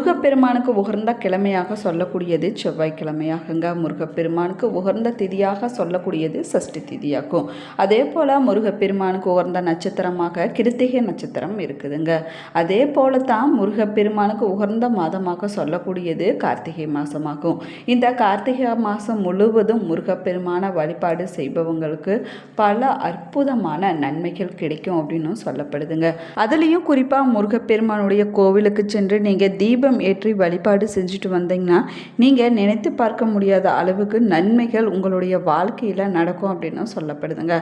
முருகப்பெருமானுக்கு உகர்ந்த கிழமையாக சொல்லக்கூடியது செவ்வாய்க்கிழமையாகுங்க முருகப்பெருமானுக்கு உகர்ந்த திதியாக சொல்லக்கூடியது சஷ்டி திதியாகும். அதே போல் முருகப்பெருமானுக்கு உகர்ந்த நட்சத்திரமாக கிருத்திகை நட்சத்திரம் இருக்குதுங்க. அதே போல தான் முருகப்பெருமானுக்கு உகர்ந்த மாதமாக சொல்லக்கூடியது கார்த்திகை மாதமாகும் இந்த கார்த்திகை மாதம் முழுவதும் முருகப்பெருமான வழிபாடு செய்பவங்களுக்கு பல அற்புதமான நன்மைகள் கிடைக்கும் அப்படின்னு சொல்லப்படுதுங்க. அதுலேயும் குறிப்பாக முருகப்பெருமானுடைய கோவிலுக்கு சென்று நீங்கள் தீப தீபம் ஏற்றி வழிபாடு செஞ்சுட்டு வந்தீங்கன்னா நீங்கள் நினைத்து பார்க்க முடியாத அளவுக்கு நன்மைகள் உங்களுடைய வாழ்க்கையில் நடக்கும் அப்படின்னு சொல்லப்படுதுங்க.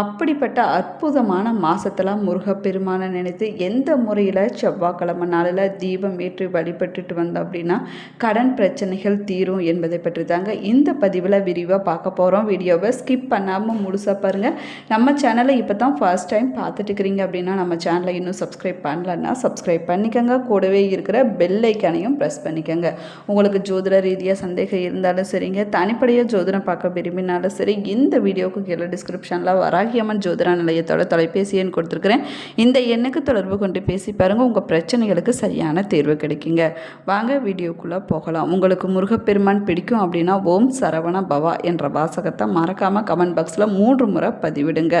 அப்படிப்பட்ட அற்புதமான மாதத்தில் முருகப்பெருமானை நினைத்து எந்த முறையில் செவ்வாய்க்கிழமை நாளில் தீபம் ஏற்றி வழிபட்டுட்டு வந்தோம் அப்படின்னா கடன் பிரச்சனைகள் தீரும் என்பதை பற்றி தாங்க இந்த பதிவில் விரிவாக பார்க்க போகிறோம் வீடியோவை ஸ்கிப் பண்ணாமல் முழுசாக பாருங்கள் நம்ம சேனலை இப்போ தான் ஃபர்ஸ்ட் டைம் பார்த்துட்டு இருக்கிறீங்க அப்படின்னா நம்ம சேனலை இன்னும் சப்ஸ்கிரைப் பண்ணலன்னா சப்ஸ்கிரைப் பண்ணிக்கோங்க. கூடவே இருக்கிற பெல்லை ஐக்கானையும் ப்ரெஸ் பண்ணிக்கோங்க. உங்களுக்கு ஜோதிட ரீதியாக சந்தேகம் இருந்தாலும் சரிங்க. தனிப்படையாக ஜோதிடம் பார்க்க விரும்பினாலும் சரி இந்த வீடியோவுக்கு கீழே டிஸ்கிரிப்ஷனில் வராகியம்மன் ஜோதிட நிலையத்தோட தொலைபேசி எண் கொடுத்துருக்குறேன். இந்த எண்ணுக்கு தொடர்பு கொண்டு பேசி பாருங்கள் உங்கள் பிரச்சனைகளுக்கு சரியான தீர்வு கிடைக்குங்க. வாங்க வீடியோக்குள்ளே போகலாம். உங்களுக்கு முருகப்பெருமான் பிடிக்கும் அப்படின்னா ஓம் சரவண பவா என்ற வாசகத்தை மறக்காமல் கமெண்ட் பாக்ஸில் மூன்று முறை பதிவிடுங்க.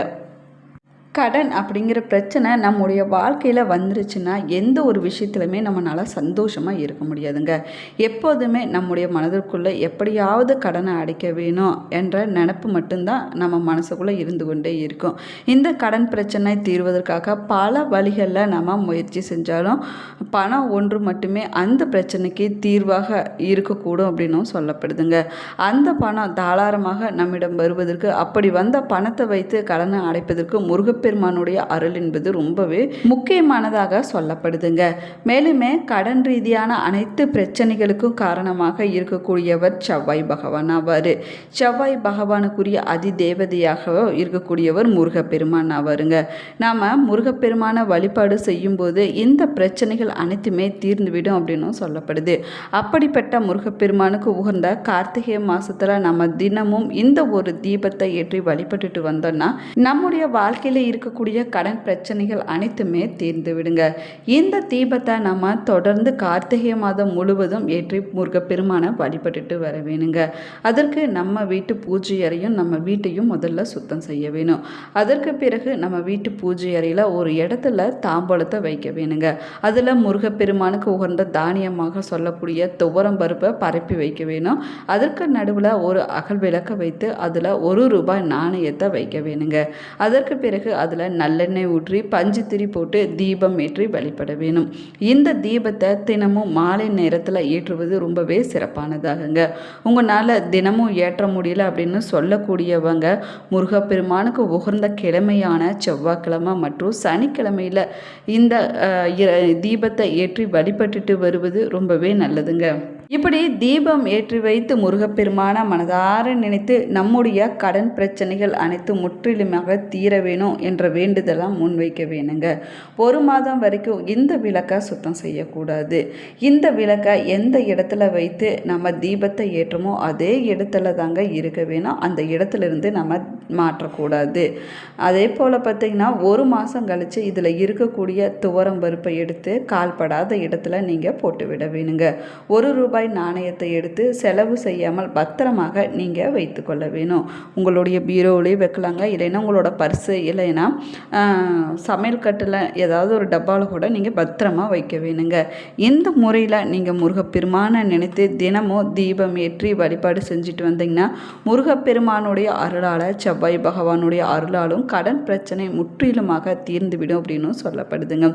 கடன் அப்படிங்கிற பிரச்சனை நம்முடைய வாழ்க்கையில் வந்துருச்சுன்னா எந்த ஒரு விஷயத்துலையுமே நம்மளால் சந்தோஷமாக இருக்க முடியாதுங்க. எப்போதுமே நம்முடைய மனதிற்குள்ளே எப்படியாவது கடனை அடைக்க வேணும் என்ற நினப்பு மட்டும்தான் நம்ம மனசுக்குள்ளே இருந்து கொண்டே இருக்கும். இந்த கடன் பிரச்சனை தீர்வதற்காக பல வழிகளில் நம்ம முயற்சி செஞ்சாலும் பணம் ஒன்று மட்டுமே அந்த பிரச்சனைக்கு தீர்வாக இருக்கக்கூடும் அப்படின்னும் சொல்லப்படுதுங்க. அந்த பணம் தாராளமாக நம்மிடம் வருவதற்கு அப்படி வந்த பணத்தை வைத்து கடனை அடைப்பதற்கு முருகப் முருகப்பெருமானுடைய அருள் என்பது ரொம்பவே முக்கியமானதாக சொல்லப்படுதுங்க. மேலுமே கடன் ரீதியான அனைத்து பிரச்சனைகளுக்கும் காரணமாக இருக்கக்கூடியவர் செவ்வாய் பகவான் ஆவார். செவ்வாய் பகவானுக்குரிய அதி தேவதையாக இருக்கக்கூடியவர் முருகப்பெருமான் ஆவாருங்க. நாம் முருகப்பெருமான வழிபாடு செய்யும்போது இந்த பிரச்சனைகள் அனைத்துமே தீர்ந்துவிடும் அப்படின்னும் சொல்லப்படுது. அப்படிப்பட்ட முருகப்பெருமானுக்கு உகந்த கார்த்திகை மாதத்தில் நம்ம தினமும் இந்த ஒரு தீபத்தை ஏற்றி வழிபட்டுட்டு வந்தோம்னா நம்முடைய வாழ்க்கையில் இருக்கக்கூடிய கடன் பிரச்சனைகள் அனைத்துமே தீர்ந்து விடுங்க இந்த தீபத்தை நம்ம தொடர்ந்து கார்த்திகை மாதம் முழுவதும் ஏற்றி முருகப்பெருமானை வழிபட்டுட்டு வர வேணுங்க. அதற்கு நம்ம வீட்டு பூஜை அறையும் நம்ம வீட்டையும் முதல்ல சுத்தம் செய்ய வேணும். அதற்கு பிறகு நம்ம வீட்டு பூஜை அறையில் ஒரு இடத்துல தாம்பழத்தை வைக்க வேணுங்க. அதில் முருகப்பெருமானுக்கு உகந்த தானியமாக சொல்லக்கூடிய துவரம் பருப்பை பரப்பி வைக்க வேணும். அதற்கு நடுவில் ஒரு அகல் விளக்க வைத்து அதில் ஒரு ரூபாய் நாணயத்தை வைக்க வேணுங்க. அதற்கு பிறகு அதில் நல்லெண்ணெய் ஊற்றி பஞ்சு திரி போட்டு தீபம் ஏற்றி வழிபட வேணும். இந்த தீபத்தை தினமும் மாலை நேரத்தில் ஏற்றுவது ரொம்பவே சிறப்பானதாகுங்க. உங்களால் தினமும் ஏற்ற முடியல அப்படின்னு சொல்லக்கூடியவங்க முருகப்பெருமானுக்கு உகந்த கிழமையான செவ்வாய்க்கிழமை மற்றும் சனிக்கிழமையில் இந்த தீபத்தை ஏற்றி வழிபட்டுட்டு வருவது ரொம்பவே நல்லதுங்க. இப்படி தீபம் ஏற்றி வைத்து முருகப்பெருமான மனதார நினைத்து நம்முடைய கடன் பிரச்சனைகள் அனைத்து முற்றிலுமாக தீர வேணும் என்ற வேண்டுதலாம் முன்வைக்க வேணுங்க. ஒரு மாதம் வரைக்கும் இந்த விளக்கை சுத்தம் செய்யக்கூடாது. இந்த விளக்கை எந்த இடத்துல வைத்து நம்ம தீபத்தை ஏற்றமோ அதே இடத்துல தாங்க இருக்க வேணும். அந்த இடத்துல இருந்து நம்ம மாற்றக்கூடாது. அதே போல் பார்த்திங்கன்னா ஒரு மாதம் கழித்து இதில் இருக்கக்கூடிய துவரம் பருப்பை எடுத்து கால்படாத இடத்துல நீங்கள் போட்டு விட வேணுங்க. ஒரு ரூபாய் நாணயத்தை எடுத்து செலவு செய்யாமல் பத்திரமாக நீங்கள் வைத்துக்கொள்ள வேணும். உங்களுடைய பீரோவிலேயே வைக்கலாங்க. இல்லைன்னா உங்களோட பர்ஸு இல்லைன்னா சமையல் கட்டில் ஏதாவது ஒரு டப்பாவில் கூட நீங்கள் பத்திரமாக வைக்க வேணுங்க. இந்த முறையில் நீங்கள் முருகப்பெருமானை நினைத்து தினமும் தீபம் ஏற்றி வழிபாடு செஞ்சுட்டு வந்தீங்கன்னா முருகப்பெருமானுடைய அருளால் செவ்வாய் பகவானுடைய அருளாலும் கடன் பிரச்சனை முற்றிலுமாக தீர்ந்துவிடும் அப்படின்னும் சொல்லப்படுதுங்க.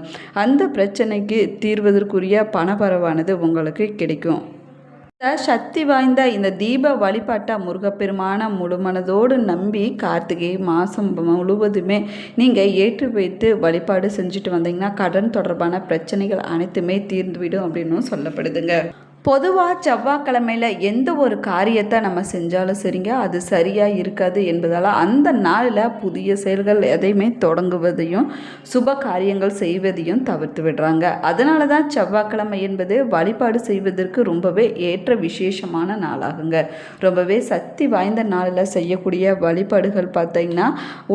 அந்த பிரச்சனைக்கு தீர்வதற்குரிய பணபரவானது உங்களுக்கு கிடைக்கும். சக்தி வாய்ந்த இந்த தீப வழிபாட்டை முருகப்பெருமான முழுமனதோடு நம்பி கார்த்திகை மாதம் முழுவதுமே நீங்கள் ஏற்று வைத்து வழிபாடு செஞ்சுட்டு வந்தீங்கன்னா கடன் தொடர்பான பிரச்சனைகள் அனைத்துமே தீர்ந்துவிடும் அப்படின்னும் சொல்லப்படுதுங்க. பொதுவாக செவ்வாய்க்கிழமையில் எந்த ஒரு காரியத்தை நம்ம செஞ்சாலும் சரிங்க அது சரியாக இருக்காது என்பதால் அந்த நாளில் புதிய செயல்கள் எதையுமே தொடங்குவதையும் சுப காரியங்கள் செய்வதையும் தவிர்த்து விடுறாங்க. அதனால தான் செவ்வாய்க்கிழமை என்பது வழிபாடு செய்வதற்கு ரொம்பவே ஏற்ற விசேஷமான நாளாகுங்க. ரொம்பவே சக்தி வாய்ந்த நாளில் செய்யக்கூடிய வழிபாடுகள் பார்த்தீங்கன்னா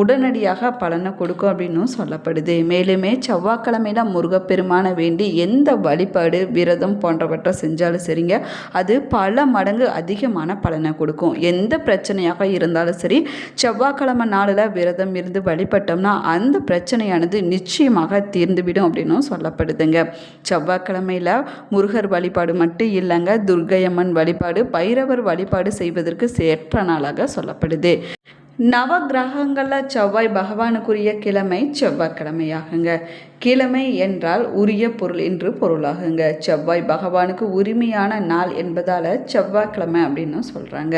உடனடியாக பலனை கொடுக்கும் அப்படின்னும் சொல்லப்படுது. மேலுமே செவ்வாய்க்கிழமையில் முருகப்பெருமானை வேண்டி எந்த வழிபாடு விரதம் போன்றவற்றை செஞ்சாலும் சரிங்க. அது பல மடங்கு அதிகமான பலனை கொடுக்கும். எந்த பிரச்சனையாக இருந்தாலும் சரி செவ்வாய்க்கிழமை நாளில் விரதம் இருந்து வழிபட்டோம்னா அந்த பிரச்சனையானது நிச்சயமாக தீர்ந்துவிடும் அப்படின்னும் சொல்லப்படுதுங்க. செவ்வாய்க்கிழமையில் முருகர் வழிபாடு மட்டும் இல்லைங்க. துர்கையம்மன் வழிபாடு பைரவர் வழிபாடு செய்வதற்கு சேற்ற நாளாக சொல்லப்படுது. நவ கிரகங்களில் செவ்வாய் பகவானுக்குரிய கிழமை செவ்வாய்க்கிழமையாகுங்க. கிழமை என்றால் உரிய பொருள் என்று பொருளாகுங்க. செவ்வாய் பகவானுக்கு உரிமையான நாள் என்பதால் செவ்வாய்க்கிழமை அப்படின்னு சொல்கிறாங்க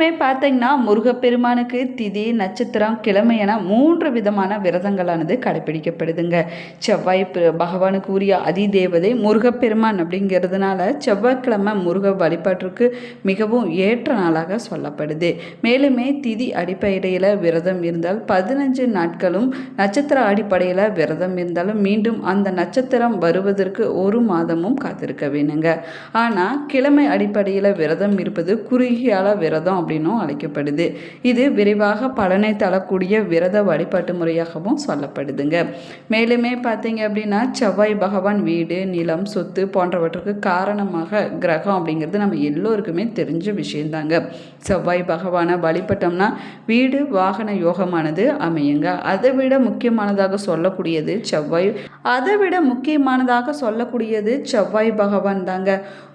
மே பார்த்தீங்கன்னா முருகப்பெருமானுக்கு திதி நட்சத்திரம் கிழமை என மூன்று விதமான விரதங்களானது கடைபிடிக்கப்படுதுங்க. செவ்வாய் பகவானுக்கு உரிய அதி தேவதை முருகப்பெருமான் அப்படிங்கிறதுனால செவ்வாய்க்கிழமை முருக வழிபாட்டிற்கு மிகவும் ஏற்ற நாளாக சொல்லப்படுது. மேலுமே திதி அடிப்படையில் விரதம் இருந்தால் பதினஞ்சு நாட்களும் நட்சத்திர அடிப்படையில் விரதம் இருந்தாலும் மீண்டும் அந்த நட்சத்திரம் வருவதற்கு ஒரு மாதமும் காத்திருக்க வேணுங்க. ஆனால் கிழமை அடிப்படையில் விரதம் இருப்பது குறுகியால விரதம் அப்படின்னும் அழைக்கப்படுது. இது விரைவாக பலனை தரக்கூடிய விரத வழிபாட்டு முறையாகவும் சொல்லப்படுதுங்க. மேலுமே பார்த்தீங்க அப்படின்னா செவ்வாய் பகவான் வீடு நிலம் சொத்து போன்றவற்றுக்கு காரணமாக கிரகம் அப்படிங்கிறது நம்ம எல்லோருக்குமே தெரிஞ்ச விஷயந்தாங்க. செவ்வாய் பகவானை வழிபட்டோம்னா வீடு வாகன யோகமானது அமையுங்க. அதை விட முக்கியமானதாக சொல்லக்கூடியது செவ்வாய் அதை விட முக்கியமானதாக சொல்லக்கூடியது செவ்வாய் பகவான் தாங்க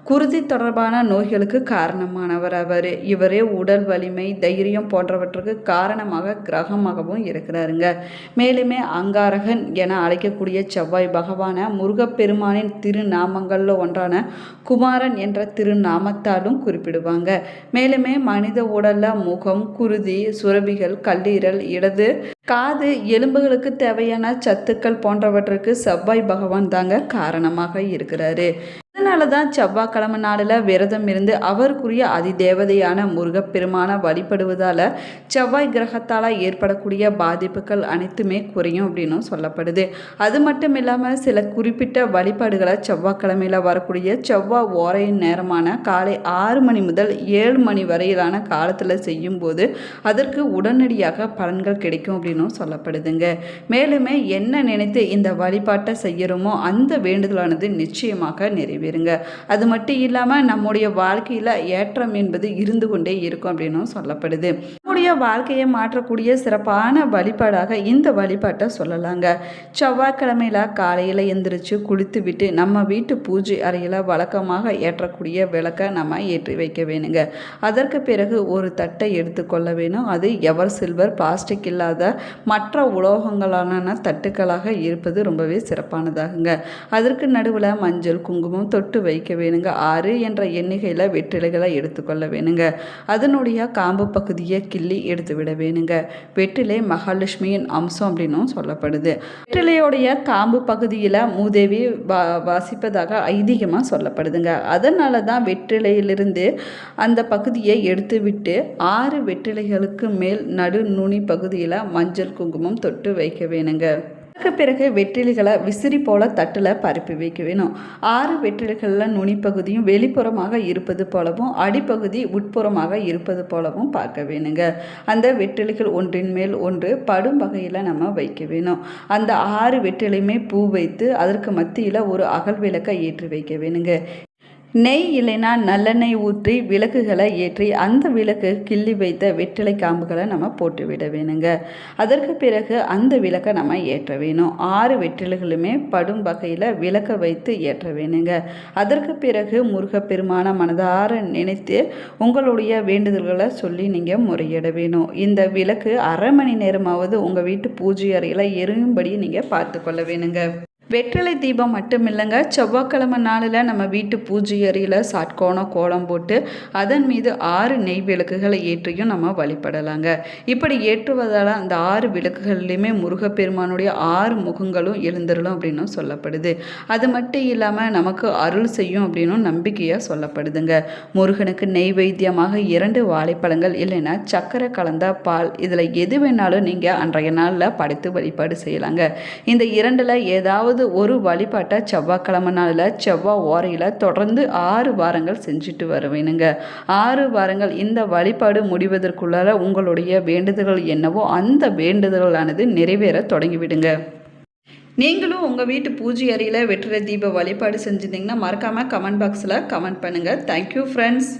குருதி தொடர்பான நோய்களுக்கு காரணமானவர் அவர். இவரே உடல் வலிமை தைரியம் போன்றவற்றுக்கு காரணமாக கிரகமாகவும் இருக்கிறாருங்க. மேலுமே அங்காரகன் என அழைக்கக்கூடிய செவ்வாய் பகவான முருகப்பெருமானின் திருநாமங்களில் ஒன்றான குமாரன் என்ற திருநாமத்தாலும் குறிப்பிடுவாங்க. மேலுமே மனித உடல்ல முகம் குருதி சுரபிகள் கல்லீரல் இடது காது எலும்புகளுக்கு தேவையான சத்துக்கள் போன்றவற்றுக்கு செவ்வாய் பகவான் தாங்க காரணமாக இருக்கிறாரு. இதனால தான் செவ்வாய்க்கிழமை நாளில் விரதம் இருந்து அவருக்குரிய அதிதேவதையான முருகப்பெருமான வழிபடுவதால் செவ்வாய் கிரகத்தால் ஏற்படக்கூடிய பாதிப்புகள் அனைத்துமே குறையும் அப்படின்னும் சொல்லப்படுது. அது மட்டும் இல்லாமல் சில குறிப்பிட்ட வழிபாடுகளை செவ்வாய்க்கிழமையில் வரக்கூடிய செவ்வாய் ஓரையின் நேரமான காலை ஆறு மணி முதல் ஏழு மணி வரையிலான காலத்தில் செய்யும்போது அதற்கு உடனடியாக பலன்கள் கிடைக்கும் அப்படின்னும் சொல்லப்படுதுங்க. மேலுமே என்ன நினைத்து இந்த வழிபாட்டை செய்கிறோமோ அந்த வேண்டுதலானது நிச்சயமாக நிறைவேறும். நிறைவேறுங்க அது மட்டும் இல்லாமல் நம்முடைய வாழ்க்கையில் ஏற்றம் என்பது இருந்து கொண்டே இருக்கும் அப்படின்னும் சொல்லப்படுது. வாழ்க்கையை மாற்றக்கூடிய சிறப்பான வழிபாடாக இந்த வழிபாட்டை சொல்லலாங்க. செவ்வாய்க்கிழமையில் காலையில் எந்திரிச்சு குளித்து விட்டு நம்ம வீட்டு பூஜை அறையில் வழக்கமாக ஏற்றக்கூடிய விளக்கை நம்ம ஏற்றி வைக்க வேணுங்க. அதற்கு பிறகு ஒரு தட்டை எடுத்துக்கொள்ள வேணும். அது எவர் சில்வர் பிளாஸ்டிக் இல்லாத மற்ற உலோகங்களான தட்டுக்களாக இருப்பது ரொம்பவே சிறப்பானதாகுங்க. அதற்கு நடுவில் மஞ்சள் குங்குமம் தொட்டு வைக்க வேணுங்க. ஆறு என்ற எண்ணிக்கையில் வெற்றிலைகளை எடுத்துக்கொள்ள வேணுங்க. அதனுடைய காம்பு பகுதியை கிள்ளி எடுத்து விட வேணுங்க வெற்றிலை மகாலட்சுமியின் அம்சம் அப்படின்னும் சொல்லப்படுது. வெற்றிலையோடைய காம்பு பகுதியில் மூதேவி வா வாசிப்பதாக ஐதீகமாக சொல்லப்படுதுங்க. அதனால தான் வெற்றிலையிலிருந்து அந்த பகுதியை எடுத்து விட்டு ஆறு வெற்றிலைகளுக்கு மேல் நடு நுனி பகுதியில் மஞ்சள் குங்குமம் தொட்டு வைக்க வேணுங்க அதுக்கு பிறகு வெற்றிலைகளை விசிறி போல தட்டில் பரப்பி வைக்க வேணும். ஆறு வெற்றிலைகளில் நுனிப்பகுதியும் வெளிப்புறமாக இருப்பது போலவும் அடிப்பகுதி உட்புறமாக இருப்பது போலவும் பார்க்க வேணுங்க. அந்த வெற்றிலைகள் ஒன்றின் மேல் ஒன்று படும் வகையில் நம்ம வைக்க வேணும். அந்த ஆறு வெற்றிலையுமே பூ வைத்து அதற்கு மத்தியில் ஒரு அகல் விளக்கை ஏற்றி வைக்க வேணுங்க. நெய் இல்லைன்னா நல்லெண்ணெய் ஊற்றி விளக்குகளை ஏற்றி அந்த விளக்கு கிள்ளி வைத்த வெற்றிலை காம்புகளை நம்ம போட்டு விட வேணுங்க. அதற்கு பிறகு அந்த விளக்கை நம்ம ஏற்ற வேணும். ஆறு வெற்றிலைகளுமே படும் வகையில் விளக்க வைத்து ஏற்ற வேணுங்க. அதற்கு பிறகு முருகப்பெருமான மனதார நினைத்து உங்களுடைய வேண்டுதல்களை சொல்லி நீங்கள் முறையிட வேணும். இந்த விளக்கு அரை மணி நேரமாவது உங்கள் வீட்டு பூஜை அறையில் எரியும்படி நீங்கள் பார்த்து கொள்ள வேணுங்க. வெற்றிலை தீபம் மட்டும் இல்லைங்க செவ்வாய்க்கிழமை நாளில் நம்ம வீட்டு பூஜை அறையில் சாட்கோணம் கோலம் போட்டு அதன் மீது ஆறு நெய் விளக்குகளை ஏற்றியும் நம்ம வழிபடலாங்க. இப்படி ஏற்றுவதால் அந்த ஆறு விளக்குகள்லையுமே முருகப்பெருமானுடைய ஆறு முகங்களும் எழுந்திரலும் அப்படின்னும் சொல்லப்படுது. அது மட்டும் இல்லாமல் நமக்கு அருள் செய்யும் அப்படின்னும் நம்பிக்கையாக சொல்லப்படுதுங்க. முருகனுக்கு நெய்வேத்தியமாக இரண்டு வாழைப்பழங்கள் இல்லைன்னா சக்கரை கலந்த பால். இதில் எது வேணாலும் நீங்கள் அன்றைய நாளில் படைத்து வழிபாடு செய்யலாங்க. இந்த இரண்டில் ஏதாவது ஒரு வழிபாட்டை செவ்வாய்க்கிழமை நாளில் செவ்வாய் ஓரையில் தொடர்ந்து ஆறு வாரங்கள் செஞ்சுட்டு வருவேனுங்க. ஆறு வாரங்கள் இந்த வழிபாடு முடிவதற்குள்ளார உங்களுடைய வேண்டுதல்கள் என்னவோ அந்த வேண்டுதல்களானது நிறைவேற தொடங்கிவிடுங்க. நீங்களும் உங்கள் வீட்டு பூஜை அறையில் வெற்றிலை தீப வழிபாடு செஞ்சுருந்தீங்கன்னா மறக்காமல் கமெண்ட் பாக்ஸில் கமெண்ட் பண்ணுங்கள் தேங்க்யூ ஃப்ரெண்ட்ஸ்